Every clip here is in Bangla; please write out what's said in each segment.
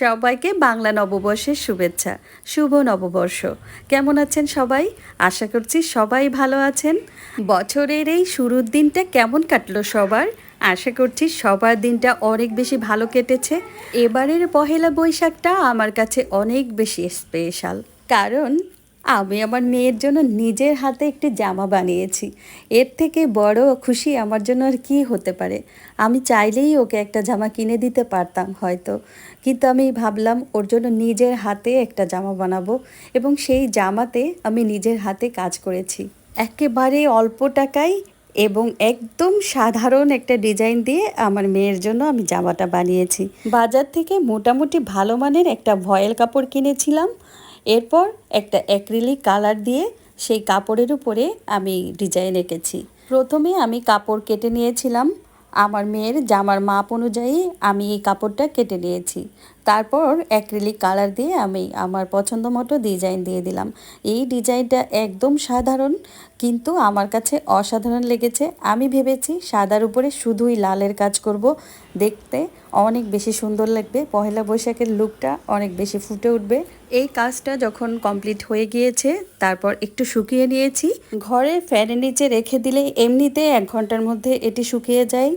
সবাইকে বাংলা নববর্ষের শুভেচ্ছা, শুভ নববর্ষ। কেমন আছেন সবাই? আশা করছি সবাই ভালো আছেন। বছরের এই শুরুর দিনটা কেমন কাটলো সবার? আশা করছি সবার দিনটা অনেক বেশি ভালো কেটেছে। এবারের পহেলা বৈশাখটা আমার কাছে অনেক বেশি স্পেশাল কারণ আমি আমার মেয়ের জন্য নিজের হাতে একটি জামা বানিয়েছি। এর থেকে বড় খুশি আমার জন্য আর কি হতে পারে? আমি চাইলেই ওকে একটা জামা কিনে দিতে পারতাম হয়তো। কিন্তু আমি ভাবলাম ওর জন্য নিজের হাতে একটা জামা বানাবো এবং সেই জামাতে আমি নিজের হাতে কাজ করেছি। একেবারে অল্প টাকায় এবং একদম সাধারণ একটা ডিজাইন দিয়ে আমার মেয়ের জন্য আমি জামাটা বানিয়েছি। বাজার থেকে মোটামুটি ভালো মানের একটা ভয়েল কাপড় কিনেছিলাম। এরপর একটা অ্যাক্রিলিক কালার দিয়ে সেই কাপড়ের উপরে আমি ডিজাইন এঁকেছি। প্রথমে আমি কাপড় কেটে নিয়েছিলাম। আমার মেয়ের জামার মাপ অনুযায়ী আমি এই কাপড়টা কেটে নিয়েছি। তারপর অ্যাক্রিলিক কালার দিয়ে আমি আমার পছন্দ মতো ডিজাইন দিয়ে দিলাম। এই ডিজাইনটা একদম সাধারণ, কিন্তু আমার কাছে অসাধারণ লেগেছে। আমি ভেবেছি সাদার উপরে শুধুই লালের কাজ করব। দেখতে অনেক বেশি সুন্দর লাগবে। পহেলা বৈশাখের লুকটা অনেক বেশি ফুটে উঠবে। এই কাজটা যখন কমপ্লিট হয়ে গিয়েছে, তারপর একটু শুকিয়ে নিয়েছি। ঘরে ফ্যানের নিচে রেখে দিলে এমনিতে এক ঘণ্টার মধ্যে এটি শুকিয়ে যায়।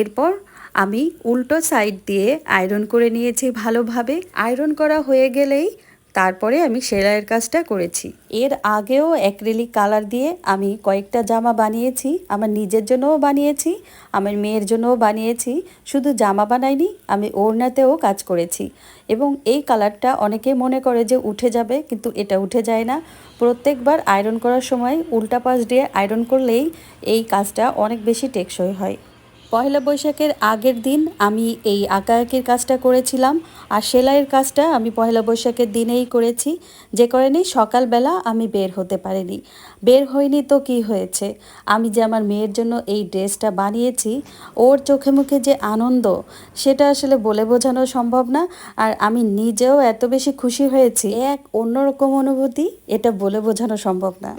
এরপর আমি উল্টো সাইড দিয়ে আয়রন করে নিয়েছি ভালোভাবে। আয়রন করা হয়ে গেলেই তারপরে আমি সেলাইয়ের কাজটা করেছি। এর আগেও অ্যাক্রিলিক কালার দিয়ে আমি কয়েকটা জামা বানিয়েছি, আমার নিজের জন্যও বানিয়েছি, আমার মেয়ের জন্যও বানিয়েছি। শুধু জামা বানাইনি, আমি ওড়নাতেও কাজ করেছি। এবং এই কালারটা অনেকে মনে করে যে উঠে যাবে, কিন্তু এটা উঠে যায় না। প্রত্যেকবার আয়রন করার সময় উল্টা পাশ দিয়ে আয়রন করলেই এই কাজটা অনেক বেশি টেকসই হয়। পয়লা বৈশাখের আগের দিন আমি এই আঁকা আঁকির কাজটা করেছিলাম আর সেলাইয়ের কাজটা আমি পয়লা বৈশাখের দিনেই করেছি। যে কারণে সকালবেলা আমি বের হতে পারিনি। বের হইনি তো কি হয়েছে? আমি যে আমার মেয়ের জন্য এই ড্রেসটা বানিয়েছি, ওর চোখে মুখে যে আনন্দ, সেটা আসলে বলে বোঝানো সম্ভব না। আর আমি নিজেও এত বেশি খুশি হয়েছি এক অন্যরকম অনুভূতি, এটা বলে বোঝানো সম্ভব না।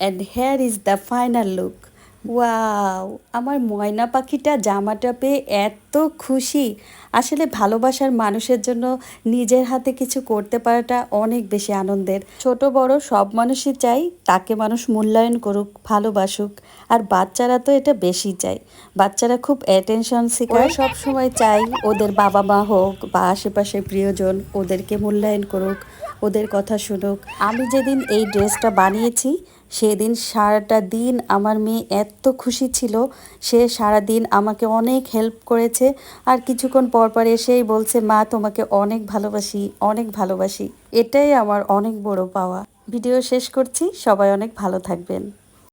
And here is the final look wow আমার ময়না পাখিটা জামাটা পেয়ে এত খুশি। আসলে ভালোবাসার মানুষের জন্য নিজের হাতে কিছু করতে পারাটা অনেক বেশি আনন্দের। ছোট বড় সব মানুষই চাই তাকে মানুষ মূল্যায়ন করুক ভালোবাসুক আর বাচ্চারা তো এটা বেশি চায়। বাচ্চারা খুব অ্যাটেনশন শিকার সব সময় চাই ওদের বাবা মা হোক বা আশেপাশের প্রিয়জন ওদেরকে মূল্যায়ন করুক ওদের কথা শুনুক। আমি যেদিন এই ড্রেসটা বানিয়েছি সেদিন সারাটা দিন আমার মেয়ে এত খুশি ছিল। সে সারা দিন আমাকে অনেক হেল্প করেছে। আর কিছুক্ষণ পর পর এসেই বলছে, মা, তোমাকে অনেক ভালোবাসি অনেক ভালোবাসি। এটাই আমার অনেক বড় পাওয়া। ভিডিও শেষ করছি। সবাই অনেক ভালো থাকবেন।